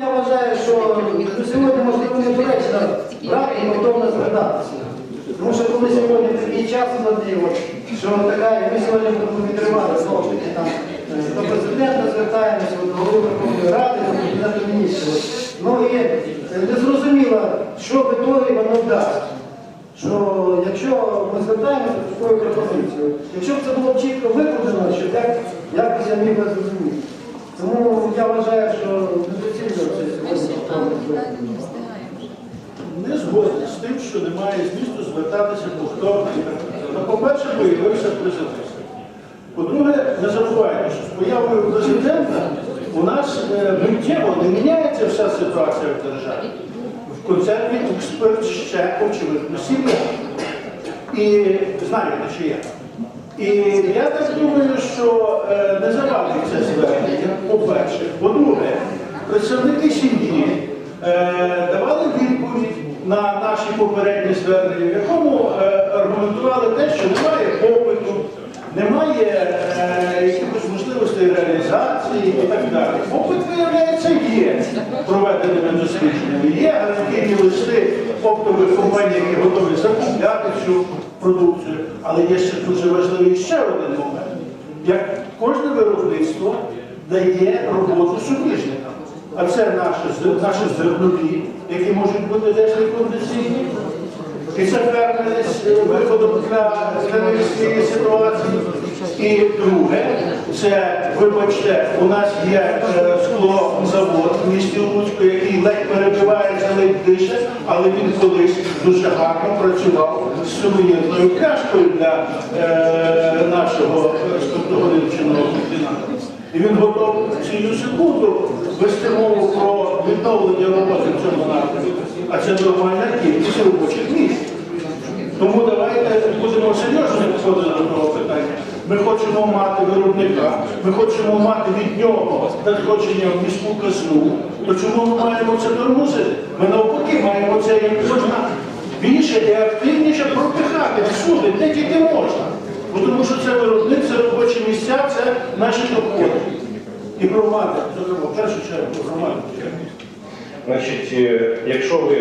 Я вважаю, що до сьогодні можливо недоречно брати і повторно звертатися. Тому що коли сьогодні такий час наділо, що така, і ми сьогодні будемо відривати знову ж таки там е, до президента звертаємося, до голови Верховної Ради, до Кабінету міністрів. Ну і е, незрозуміло, що в ітогі воно дасть. Що якщо ми звертаємося з такою пропозицією, якщо б це було чітко викладено, що як, як я міг би зрозуміти. Тому я вважаю, що недоцільно це сьогодні. Не згоден з тим, що немає змісту звертатися повторно і так далі. Ну, по-перше, виявився президент. По-друге, не забувайте, що з появою президента у нас е, миттєво не міняється вся ситуація в державі. В концерні експерт ще очевидно сім'я. І знаєте, чи я. І я так думаю, що е, не завадить це звернення, по-перше. По-друге, представники сім'ї е, давали відповідь на наші попередні звернення, в якому е, аргументували те, що немає попиту, немає і так далі. Попит, виявляється, є проведеними дослідженнями. Є гарантійні листи оптових компаній, які готові закупляти цю продукцію. Але є ще дуже важливий ще один момент. Як кожне виробництво дає роботу суміжникам. А це наші, наші зернові, які можуть бути теж некондиційні. І це з виходом для цієї ситуації. І друге, це, вибачте, у нас є е, склозавод в місті Луцьку, який ледь перебивається, ледь дише, але він колись дуже гарно працював з сувенірною пляшкою для е, нашого спиртоводичного комбінату. І він готов цю секунду вести мову про відновлення роботи в цьому напрямку. А це нормальна кількість робочих місць. Тому давайте будемо серйозно підходити до того питання. Ми хочемо мати виробника, ми хочемо мати від нього надходження в міську казну. То чому ми маємо це тормозити? Ми навпаки маємо це як можна більше і активніше пропихати всюди, де тільки можна. Бо тому що це виробник, це робочі місця, це наші доходи. І громади, зокрема, в першу чергу громади. Значить, е, якщо ви,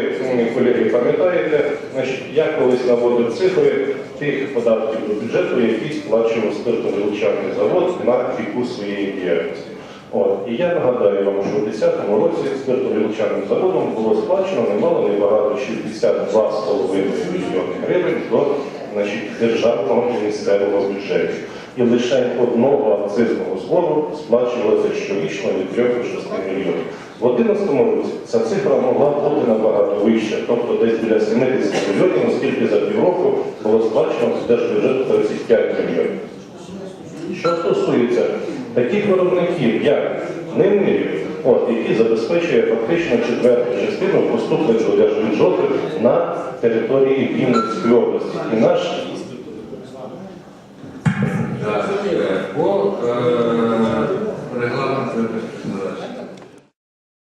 колеги, пам'ятаєте, значить, я колись наводив цифри тих податків до бюджету, які сплачував спиртовилучальний завод на піку своєї діяльності. От. І я нагадаю вам, що у 2010 році спиртовилучальним заводом було сплачено немало небагато 62,5 мільйони гривень до значить, державного місцевого бюджетів. І лише одного акцизного збору сплачувалося щорічно від 3 до 6 мільйонів. В 2011 році ця цифра могла бути набагато вища, тобто десь біля 70 мільйонів, оскільки за півроку було сплачено з держбюджету 35 мільйонів. Що стосується таких виробників, як Немирів, які забезпечує фактично четверту частину поступлень до держбюджету на території Вінницької області. І наш